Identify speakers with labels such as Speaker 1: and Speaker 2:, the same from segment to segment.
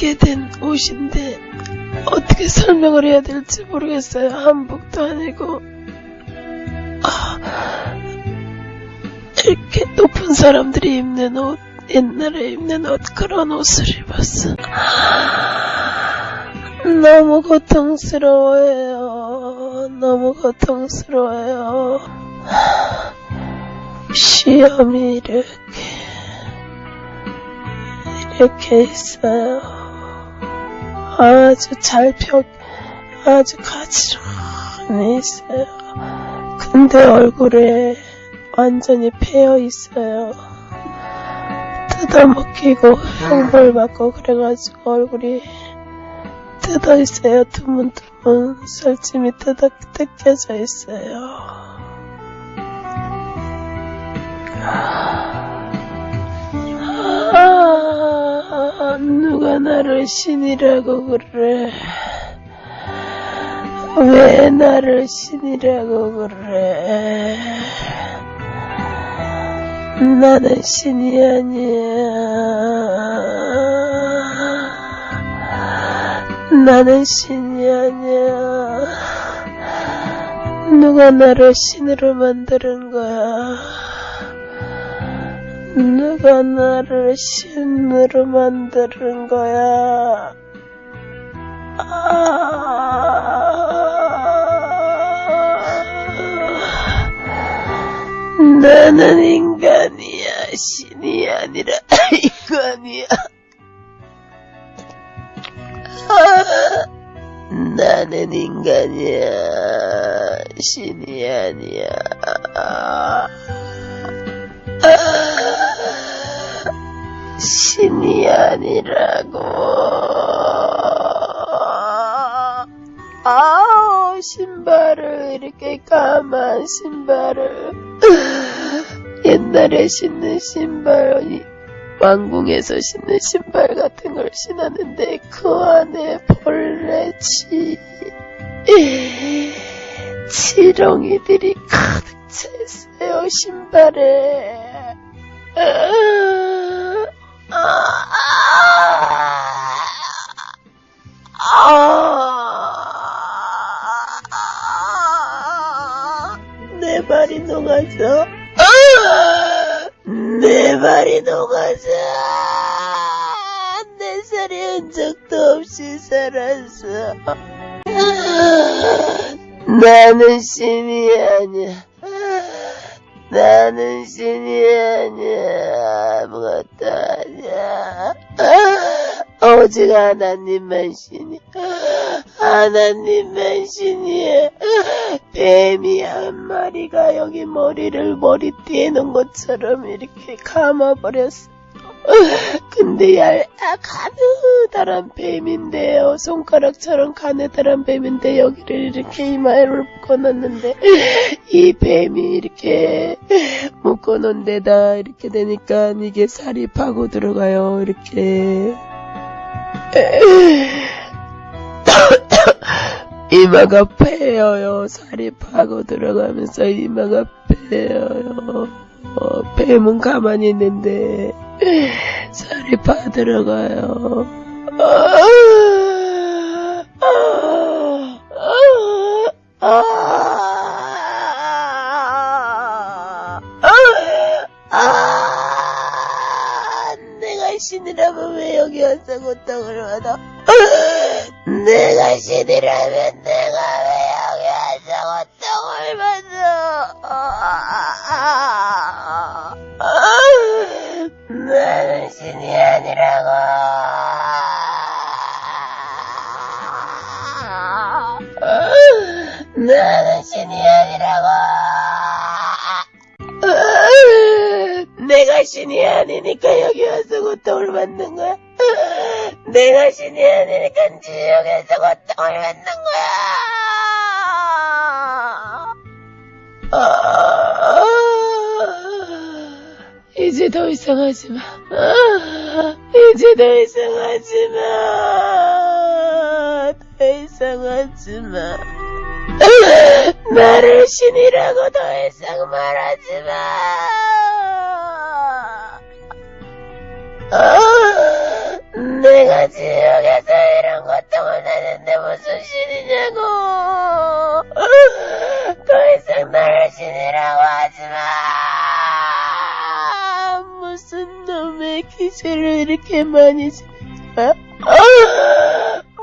Speaker 1: 입게 된 옷인데 어떻게 설명을 해야 될지 모르겠어요. 한복도 아니고 아, 이렇게 높은 사람들이 입는 옷, 옛날에 입는 옷 그런 옷을 입었어. 너무 고통스러워요. 너무 고통스러워요. 시험이 이렇게 이렇게 있어요. 아주 잘 펴, 아주 가지런히 있어요. 근데 얼굴에 완전히 패여 있어요. 뜯어먹히고 형벌 받고 그래가지고 얼굴이 뜯어 있어요. 두문두문 썰찜이 뜯어 뜯겨져 있어요. 아, 누가 나를 신이라고 그래? 왜 나를 신이라고 그래? 나는 신이 아니야. 나는 신이 아니야. 누가 나를 신으로 만드는 거야? 누가 나를 신으로 만드는 거야? 아... 나는 인간이야. 신이 아니라 인간이야. 아, 나는 인간이야. 신이 아니야. 아, 신이 아니라고. 아, 신발을 이렇게 까만 신발을 옛날에 신는 신발이 왕궁에서 신는 신발 같은 걸 신었는데 그 안에 벌레 치 지렁이들이 가득 차 있어요 신발에. 내 발이 녹아서. 내 발이 녹아서. 내 살이 흔적도 없이 살았어. 나는 신이 아니야 나는 신이 아니야 아무것도 아니야. 오직 하나님만 신이 하나님만 신이야 뱀이 한 마리가 여기 머리를 머리띠에 놓은 것처럼 이렇게 감아버렸어 근데 얄, 아, 가느다란 뱀인데요. 손가락처럼 가느다란 뱀인데 여기를 이렇게 이마에 묶어놨는데 이 뱀이 이렇게 묶어놓은 데다 이렇게 되니까 이게 살이 파고 들어가요. 이렇게 이마가 패여요. 살이 파고 들어가면서 이마가 패여요. 어, 뱀은 가만히 있는데 살이 파 들어가요. 아, 아, 내가 신이라면 왜 여기 와서 고통을 받아? 내가 신이라면 신이 아니니까 여기 와서 고통을 받는 거야. 내가 신이 아니니까 지옥에서 고통을 받는 거야. 아, 이제 더 이상 하지 마. 아, 이제 더 이상 하지 마. 더 이상 하지 마. 나를 신이라고 더 이상 말하지 마. 아, 내가 지옥 무슨 신이냐고. 더 이상 나를 신이라고 하지 마. 무슨 놈의 기세를 이렇게 많이 거야?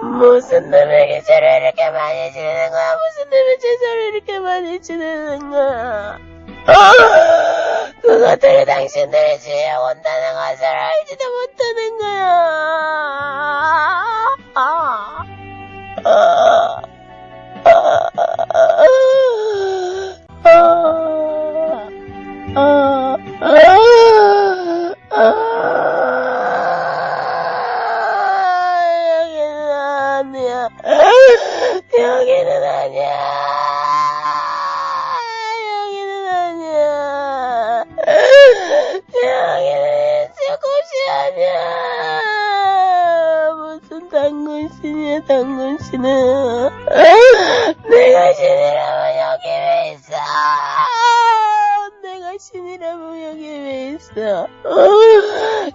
Speaker 1: 무슨 놈의 기세를 이렇게 많이 지르는 거야? 무슨 놈의 제사를 이렇게 많이 지르는 거야? 그것들이 당신들의 주위에 온다는 것을 알지도 못하는 거야. 아, 아, 아, 아, 아, 아, 여기는 아니야. 여기는 아니야. 여기는 제 곳이 아니야. 무슨 당근신이야, 당근신은. 내가 신이라면 여기 왜 있어? 내가 신이라면 여기 왜 있어?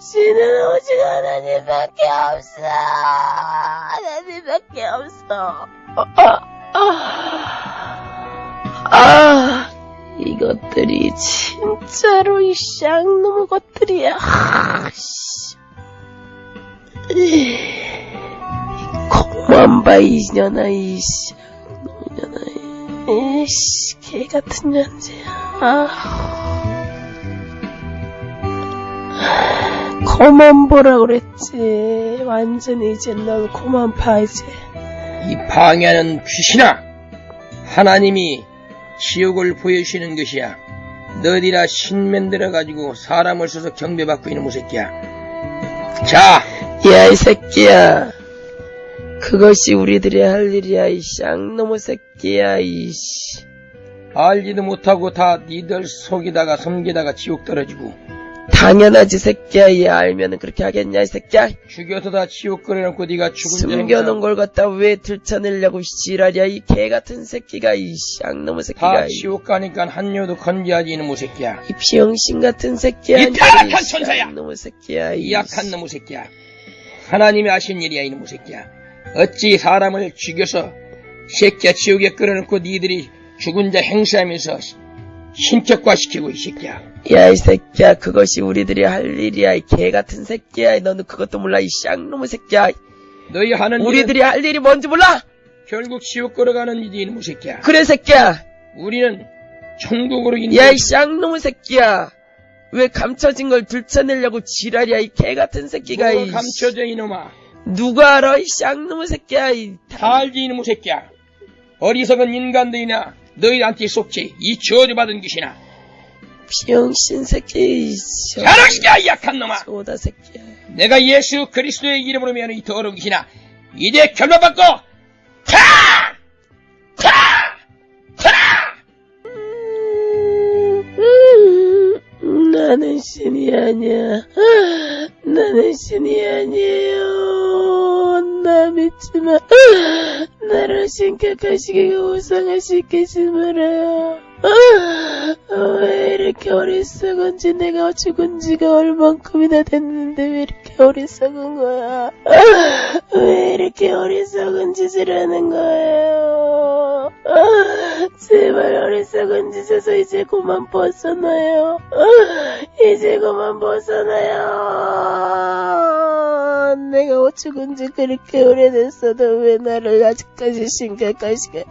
Speaker 1: 신은 오직 하나님밖에 없어. 하나님밖에 없어. 아, 아, 아, 이 것들이 진짜로 이 쌍놈의 것들이야. 콩만 봐, 이년아, 이 쌍놈이년아. 이씨, 개 같은 년재야. 아. 코만 보라 그랬지. 완전히 이제 넌 코만 봐, 이제.
Speaker 2: 이 방해하는 귀신아! 하나님이 지옥을 보여주시는 것이야. 너희라 신맨 들어 가지고 사람을 써서 경배받고 있는 무새끼야. 자,
Speaker 1: 야, 이 새끼야. 그것이 우리들의 할 일이야, 이 쌍놈의 새끼야, 이씨.
Speaker 2: 알지도 못하고 다 니들 속이다가 섬기다가 지옥 떨어지고
Speaker 1: 당연하지, 새끼야. 이 알면은 그렇게 하겠냐, 이 새끼야.
Speaker 2: 죽여서 다 지옥 끌어놓고 네가 죽은 자
Speaker 1: 숨겨놓은 걸 갖다 왜 들춰내려고 씨라랴, 이개 같은 새끼가, 이 쌍놈의 새끼가.
Speaker 2: 다
Speaker 1: 이,
Speaker 2: 지옥 가니까 한여도 건지하지 이놈의 새끼야.
Speaker 1: 이 병신 같은 새끼야.
Speaker 2: 이 타락한 천사야!
Speaker 1: 쌍놈의 새끼야,
Speaker 2: 이 약한 놈의 새끼야. 하나님이 하신 일이야 이놈의 새끼야. 어찌 사람을 죽여서 새끼야 지옥에 끌어놓고 니들이 죽은 자 행사하면서 신격화시키고 이 새끼야.
Speaker 1: 야, 이 새끼야, 그것이 우리들이 할 일이야, 이 개 같은 새끼야. 너는 그것도 몰라, 이 쌍놈의 새끼야.
Speaker 2: 너희 하는 일은
Speaker 1: 우리들이 할 일이 뭔지 몰라?
Speaker 2: 결국 지옥 걸어가는 일이 이놈의 새끼야.
Speaker 1: 그래, 새끼야.
Speaker 2: 우리는 천국으로 인도
Speaker 1: 야, 이 쌍놈의 새끼야. 왜 감춰진 걸 들춰내려고 지랄이야, 이 개 같은 새끼가. 이
Speaker 2: 감춰져 이놈아.
Speaker 1: 누가 알아, 이 쌍놈의 새끼야. 이
Speaker 2: 다 알지 이놈의 새끼야. 어리석은 인간들이나 너희한테 속지 이 저주받은 것이나
Speaker 1: 병신 새끼.
Speaker 2: 이 약한 놈아.
Speaker 1: 소다 새끼야.
Speaker 2: 내가 예수 그리스도의 이름으로 면이 더러운 것이나 이제 결론받고 타! 타! 타!
Speaker 1: 음, 나는 신이 아니야. 나는 신이 아니에요. 나 믿지 마. 나를 신격하시게 우상하시키지 말아요. 왜 이렇게 어리석은지 내가 죽은 지가 얼만큼이나 됐는데 왜 이렇게 어리석은 거야? 왜 이렇게 어리석은 짓을 하는 거예요? 제발 어리석은 짓에서 이제 그만 벗어나요. 이제 그만 벗어나요. 내가 죽은 지 그렇게 오래됐어도 왜 나를 아직까지 심각하시게.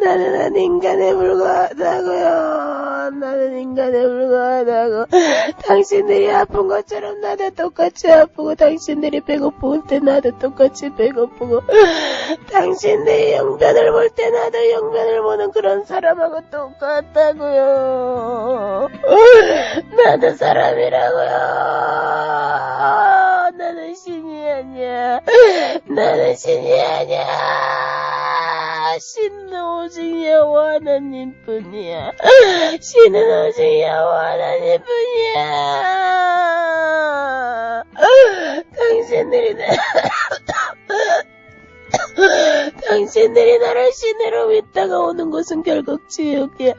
Speaker 1: 나는 한 인간에 불과하다고요. 나는 인간에 불과하다고. 당신들이 아픈 것처럼 나도 똑같이 아프고, 당신들이 배고플 때 나도 똑같이 배고프고, 당신들이 영변을 볼 때 나도 영변을 보는 그런 사람하고 똑같다고요. 나도 사람이라고요. 나는 신이 아니야. 나는 신이 아니야. 신은 오직 여호와 하나님 뿐이야. 신은 오직 여호와 하나님 뿐이야. 당신들이 나 당신들이 나를 신으로 믿다가 오는 곳은 결국 지옥이야.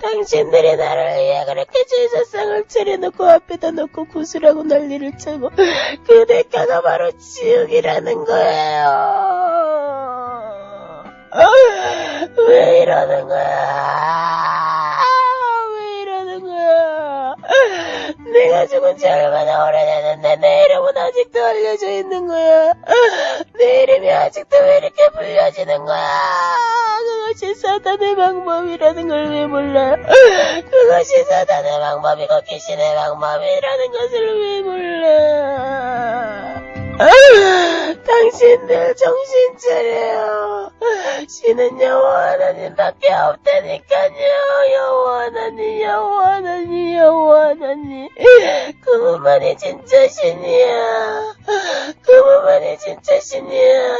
Speaker 1: 당신들이 나를 위해 그렇게 제사상을 차려놓고 앞에다 놓고 구슬하고 난리를 쳐고 그 대가가 바로 지옥이라는 거예요. 왜 이러는 거야? 왜 이러는 거야? 내가 죽은 지 얼마나 오래됐는데 내 이름은 아직도 알려져 있는 거야. 내 이름이 아직도 왜 이렇게 불려지는 거야? 그것이 사단의 방법이라는 걸 왜 몰라? 그것이 사단의 방법이고 귀신의 방법이라는 것을 왜 몰라? 당신들 정신 차려 요. 신은 여호와 하나님밖에 없다니까요. 여호와 하나님, 여호와 하나님, 여호와 하나님. 그분만이 진짜 신이야. 그분만이 진짜 신이야.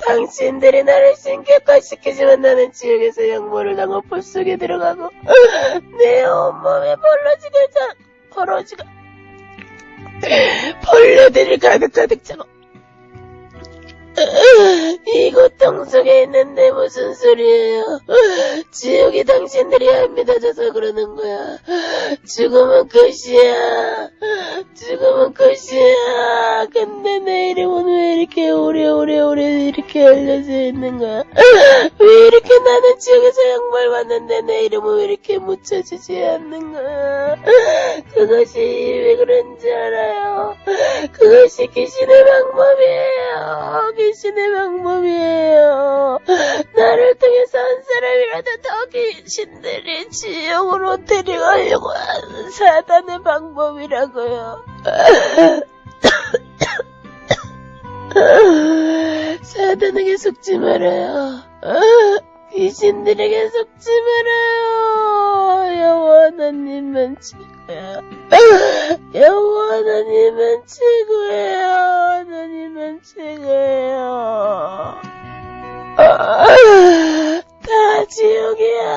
Speaker 1: 당신들이 나를 신격화시키지만 나는 지옥에서 영모를 당하고 불 속에 들어가고 내 온몸에 벌러지가 자, 벌어지가 벌레들이 가득 가득 차고 이 고통 속에 있는데 무슨 소리예요? 지옥이 당신들이 안 믿어져서 그러는 거야. 죽음은 끝이야. 죽음은 끝이야. 근데 내 이름은 왜 이렇게 오래오래오래 이렇게 알려져 있는 거야? 왜 이렇게 나는 지옥에서 양말 받는데 내 이름은 왜 이렇게 묻혀지지 않는 거야? 그것이 왜 그런지 알아요? 그것이 귀신의 방법이에요. 귀신의 방법이에요. 나를 통해서 한 사람이라도 더 귀신들이 지옥으로 데려가려고 하는 사단의 방법이라고요. 사단에게 속지 말아요. 귀신들에게 속지 말아요. 여호와 하나님은 최고야. 여호와 하나님은 최고예요. 하나님은 최고예요. 다 지옥이야.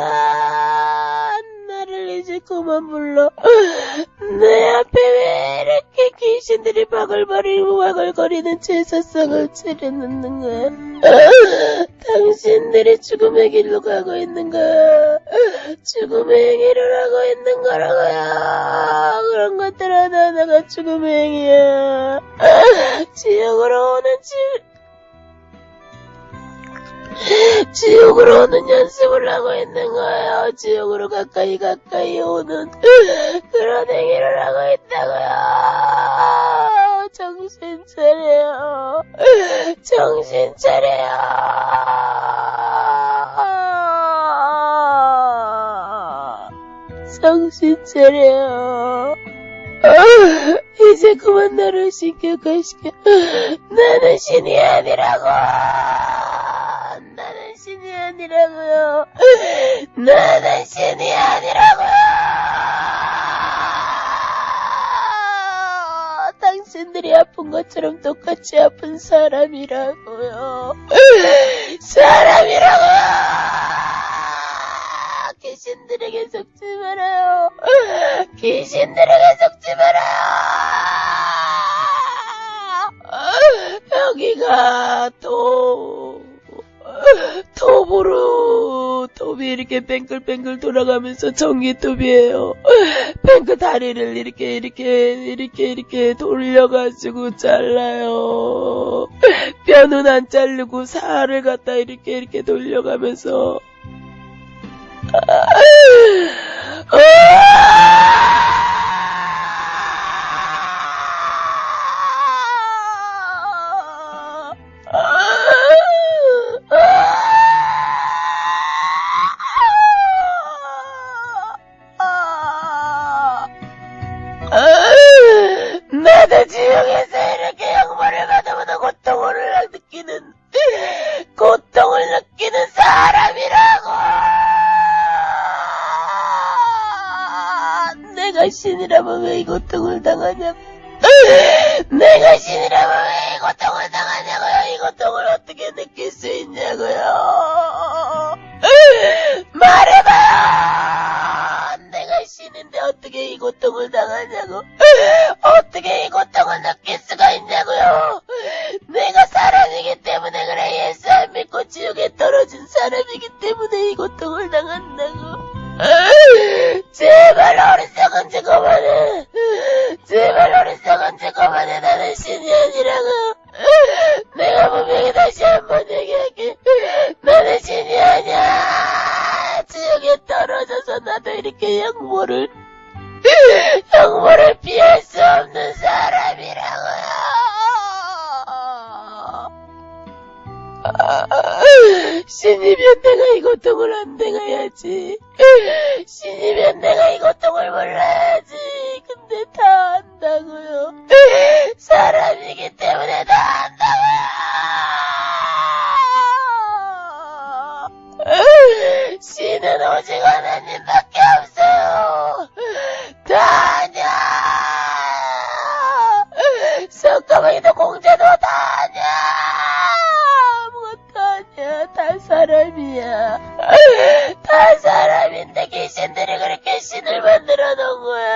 Speaker 1: 나를 이제 그만 불러. 내 앞에 왜 이렇게 귀신들이 바글바리고 바글거리는 제사상을 차려놓는 거야? 당신들이 죽음의 길로 가고 있는 거야. 죽음의 행위를 하고 있는 거라고요. 그런 것들 하나하나가 죽음의 행위야. 지옥으로 오는 지 지옥으로 오는 연습을 하고 있는 거예요. 지옥으로 가까이 가까이 오는 그런 행위를 하고 있다고요. 정신 차려요. 정신 차려요. 정신 차려요. 이제 그만 나를 신격화시켜. 나는 신이 아니라고. 아니라고요. 나는 신이 아니라고요. 당신들이 아픈 것처럼 똑같이 아픈 사람이라고요. 사람이라고요. 귀신들에게 속지 말아요. 귀신들에게 속지 말아요. 여기가 도 톱으로 톱이 이렇게 뱅글뱅글 돌아가면서 전기톱이에요. 뱅크 다리를 이렇게 이렇게 이렇게 이렇게 돌려가지고 잘라요. 뼈는 안 자르고 살을 갖다 이렇게 이렇게 돌려가면서 나 도 지옥에서 이렇게 양말을 받아보다 고통을 느끼는 고통을 느끼는 사람이라고! 내가 신이라면 왜 이 고통을 당하냐고! 내가 신이라면 왜 이 고통을 당하냐고요! 이 고통을 어떻게 느낄 수 있냐고요! 말해봐요! 내가 신인데 어떻게 이 고통을 당하냐고 어떻게 이 고통을 느낄 수가 있냐고요. 내가 사람이기 때문에 그래 예수 안 믿고 지옥에 떨어진 사람이기 때문에 이 고통을 당한다고. 제발 어리석은지 그만해. 제발 어리석은지 그만해. 나는 신이 아니라고. 내가 분명히 다시 한 번 얘기할게. 나는 신이 아니야. 지옥에 떨어져서 나도 이렇게 양모를 형벌을 피할 수 없는 사람이라고요. 신이면 내가 이 고통을 안 당해야지. 신이면 내가 이 고통을 몰라야지. 근데 다 안다고요. 사람이기 때문에 다 안다고요. 신은 오직 하나님밖에 없어요. 다 아냐. 석가모니도 공자도 다 아냐. 아무것도 아니야. 다 사람이야. 다 사람인데 귀신들이 그렇게 신을 만들어 놓은 거야.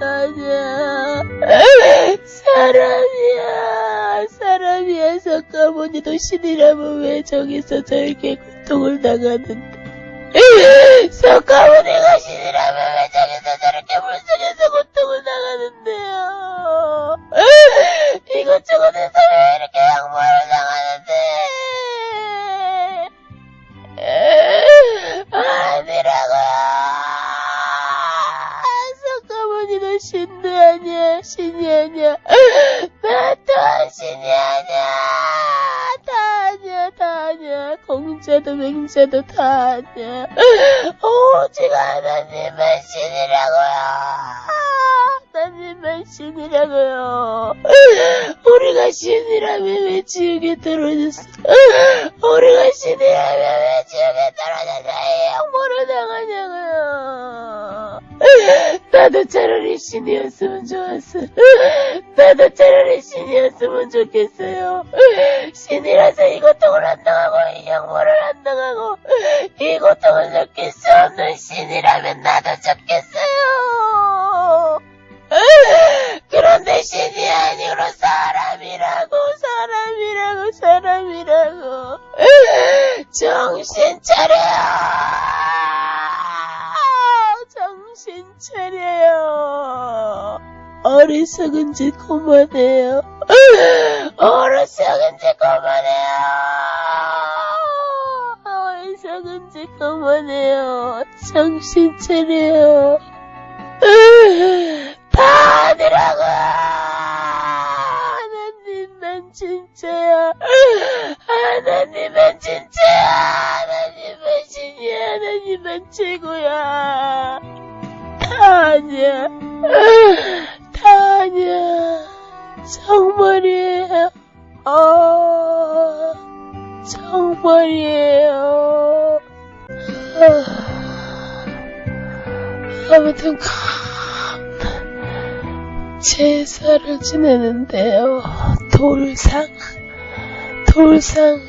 Speaker 1: 아니야. 사람이야. 사람이야. 석가모니도 신이라면 왜 저기서 저렇게 고통을 당하는데. 석가모니가 신이라면 왜 저기서 저렇게 물속에서 고통을 당하는데요. 이것저것에서 왜 이렇게 양보를 당하는데. 아니라고요. 석가모니도 신도 아니야. 신이 아니야. 나 또한 신이 아니야. 다 아니야. 다 아니야. 공자도 맹자도 다 아니야. 오직 하나님만 신이라고요. 하나님만 신이라고요. 우리가 신이라면 왜 지옥에 떨어졌어? 우리가 신이라면 왜 지옥에 떨어져서 이 양보를 당하냐고요. 나도 차라리 신이었으면 좋았어. 나도 차라리 신이었으면 좋겠어요. 신이라서 이 고통을 안 당하고 이 양보를 안 당하고 이 고통을 느낄 수 없는 신이라면 나도 좋겠어요. 그런데 신이 아니고 사람이라고 사람이라고 사람이라고 정신 차려 정신 차려요. 어리석은 짓 그만해요. 어리석은 짓 그만해요. 어리석은 짓 그만해요. 정신 차려요. 다 아니라고! 하나님만 진짜야. 하나님만 진짜야 하나님만 신이야 하나님만 최고야 다 아니야 다 아니야 정말이에요 어 정말이에요 아. 아무튼 제사를 지내는데요. 돌상 돌상으로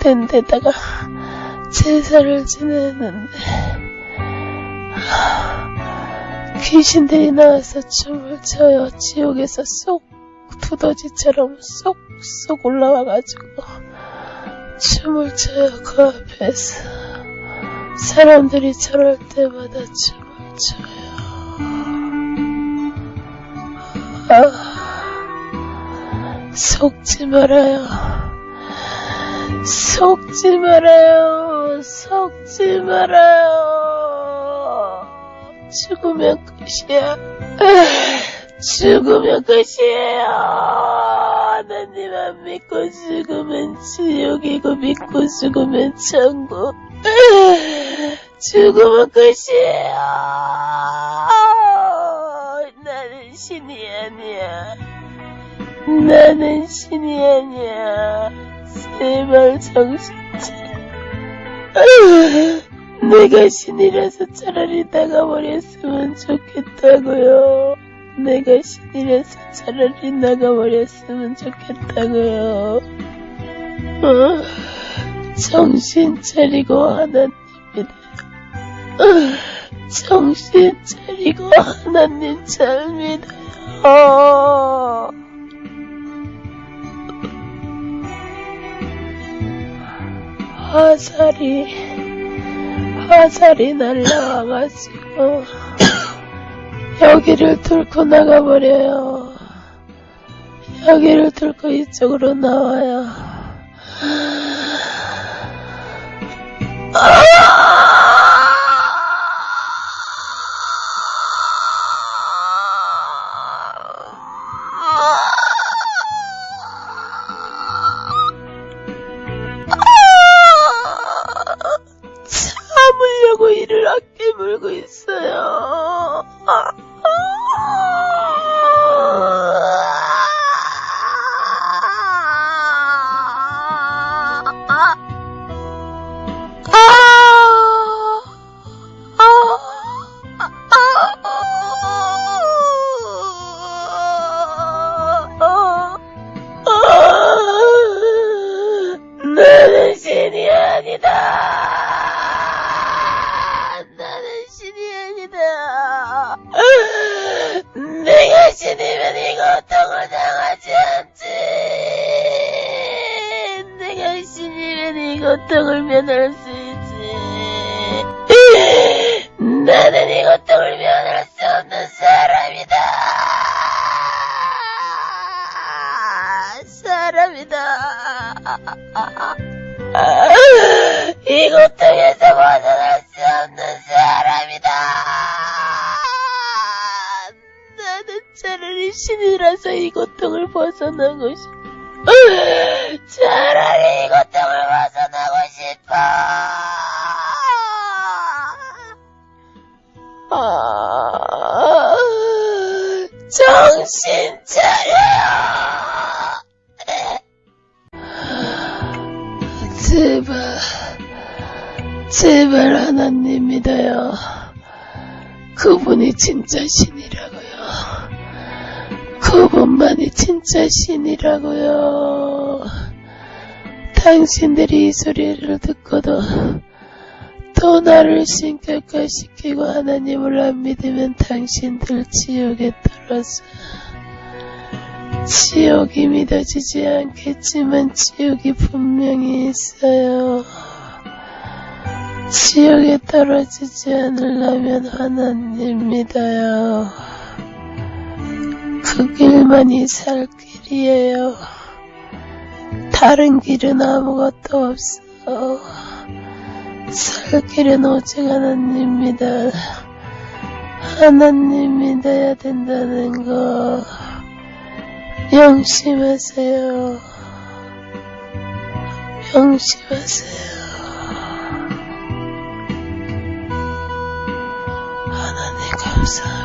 Speaker 1: 된 데다가 제사를 지내는데 귀신들이 나와서 춤을 춰요. 지옥에서 쏙 두더지처럼 쏙쏙 올라와가지고 춤을 춰요. 그 앞에서 사람들이 저럴 때마다 춤을 춰요. 아, 속지 말아요. 속지 말아요. 속지 말아요. 죽으면 끝이야. 죽으면 끝이에요. 하나님 안 믿고 죽으면 지옥이고 믿고 죽으면 천국. 죽으면 끝이에요. 나는 신이 아니야. 나는 신이 아니야. 제발 정신 차려. 내가 신이라서 차라리 나가버렸으면 좋겠다고요. 내가 신이라서 차라리 나가버렸으면 좋겠다고요. 어, 정신 차리고 하나님이다. 어, 정신 차리고 하나님 잘 믿어요. 화살이 화살이 날라와가지고 여기를 뚫고 나가버려요. 여기를 뚫고 이쪽으로 나와요. 사람이다. 이 고통에서 벗어날 수 없는 사람이다. 나는 차라리 신이라서 이 고통을 벗어나고 싶어. 차라리 이 고통을 벗어나고 싶어. 아, 정신 차려 제발 하나님 믿어요. 그분이 진짜 신이라고요. 그분만이 진짜 신이라고요. 당신들이 이 소리를 듣고도 또 나를 신격화 시키고 하나님을 안 믿으면 당신들 지옥에 떨어져 지옥이 믿어지지 않겠지만 지옥이 분명히 있어요. 지옥에 떨어지지 않으려면 하나님 믿어요. 그 길만이 살 길이에요. 다른 길은 아무것도 없어. 살 길은 오직 하나님입니다. 하나님 믿어야 된다는 거. 명심하세요. 명심하세요. Rosa.